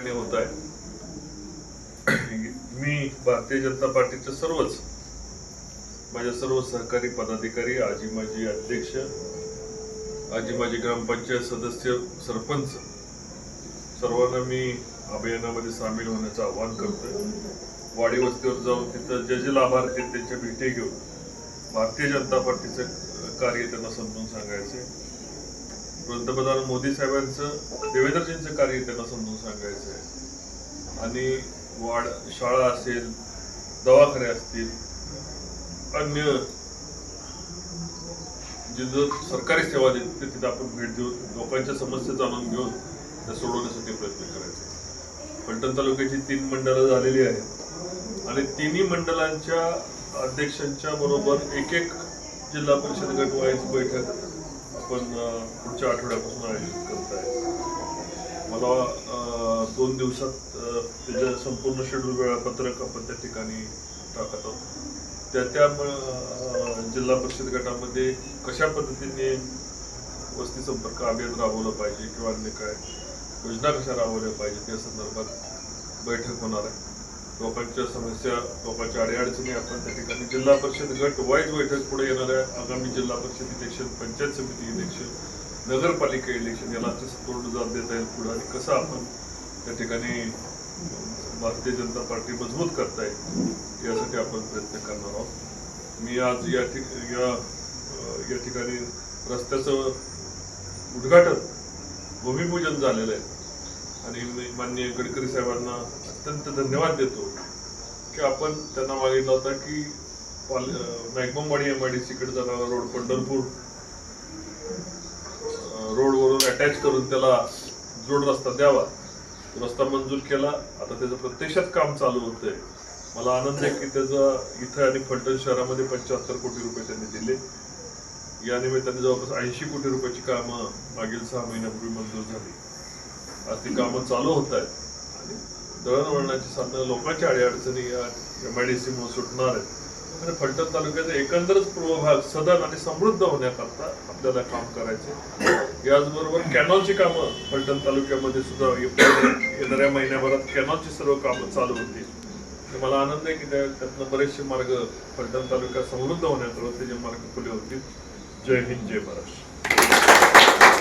होत आहे. मी भारतीय जनता पार्टीचे सर्वच माझ्या सर्व सहकारी पदाधिकारी आजी माजी अध्यक्ष आजी माजी ग्रामपंचायत सदस्य सरपंच सर्वांना मी अभियानामध्ये सामील होण्याचं आवाहन करतोय. वाडी वस्तीवर जाऊन तिथं जे जे लाभार्थी त्यांच्या भेटी घेऊन भारतीय जनता पार्टीचं कार्य त्यांना समजून सांगायचे पंतप्रधान मोदी साहेबांचं देवेंद्रजींचं कार्य त्यांना समजून सांगायचं आहे आणि वाढ शाळा असेल दवाखाने असतील अन्य जिथं सरकारी सेवा देते तिथं आपण भेट देऊन लोकांच्या समस्या जाणून घेऊन त्या सोडवण्यासाठी प्रयत्न करायचे. फलटण तालुक्याची तीन मंडळं झालेली आहेत. आणि तिन्ही मंडळांच्या अध्यक्षांच्या बरोबर एक एक जिल्हा परिषद गट वाईज बैठक आपण पुढच्या आठवड्यापासून आयोजित करत आहे. मला दोन दिवसात त्याचं संपूर्ण शेड्यूल वेळापत्रक आपण त्या ठिकाणी टाकत आहोत. त्या त्या जिल्हा परिषद गटामध्ये कशा पद्धतीने वस्ती संपर्क अभियान राबवलं पाहिजे किंवा अन्य काय योजना कशा राबवल्या पाहिजे त्या संदर्भात बैठक होणार आहे. लोकांच्या समस्या लोकांच्या अडीअडचणी आपण त्या ठिकाणी जिल्हा परिषद गट वाईज बैठक पुढे येणार आहे. आगामी जिल्हा परिषद इलेक्शन पंचायत समिती इलेक्शन नगरपालिका इलेक्शन याला तोंड जात देता येईल पुढे. आणि कसं आपण त्या ठिकाणी भारतीय जनता पार्टी मजबूत करता येईल यासाठी आपण प्रयत्न करणार आहोत. मी आज या ठिक या या ठिकाणी रस्त्याचं उद्घाटन भूमिपूजन झालेलं आहे. आणि माननीय गडकरी साहेबांना अत्यंत धन्यवाद देतो की आपण त्यांना मागितला होता की पाल मॅगमवाडी एम आय डी सीकडे जाणारा रोड पंढरपूर रोड रोडवरून अटॅच करून त्याला जोड रस्ता द्यावा. रस्ता मंजूर केला. आता त्याचं प्रत्यक्षात काम चालू होतंय. मला आनंद आहे की त्याचा इथं आणि फलटण शहरामध्ये पंच्याहत्तर कोटी रुपये त्यांनी दिले. या निमित्ताने जवळपास ऐंशी कोटी रुपयाची कामं मागील सहा महिन्यापूर्वी मंजूर झाली. आज ती कामं चालू होत आहेत. आणि दळणवळणाची साधनं लोकांच्या अडीअडचणी या एम आय डी सी सुटणार आहेत. आणि फलटण तालुक्याचा एकंदरच पूर्व भाग सदन आणि समृद्ध होण्याकरता आपल्याला काम करायचे. याचबरोबर कॅनॉलची कामं फलटण तालुक्यामध्ये सुद्धा येणाऱ्या महिन्याभरात कॅनॉलची सर्व कामं चालू होतील. मला आनंद आहे की त्या त्यातनं बरेचसे मार्ग फलटण तालुका समृद्ध होण्याकरता ते जे मार्ग खुले होतील. जय हिंद जय महाराष्ट्र.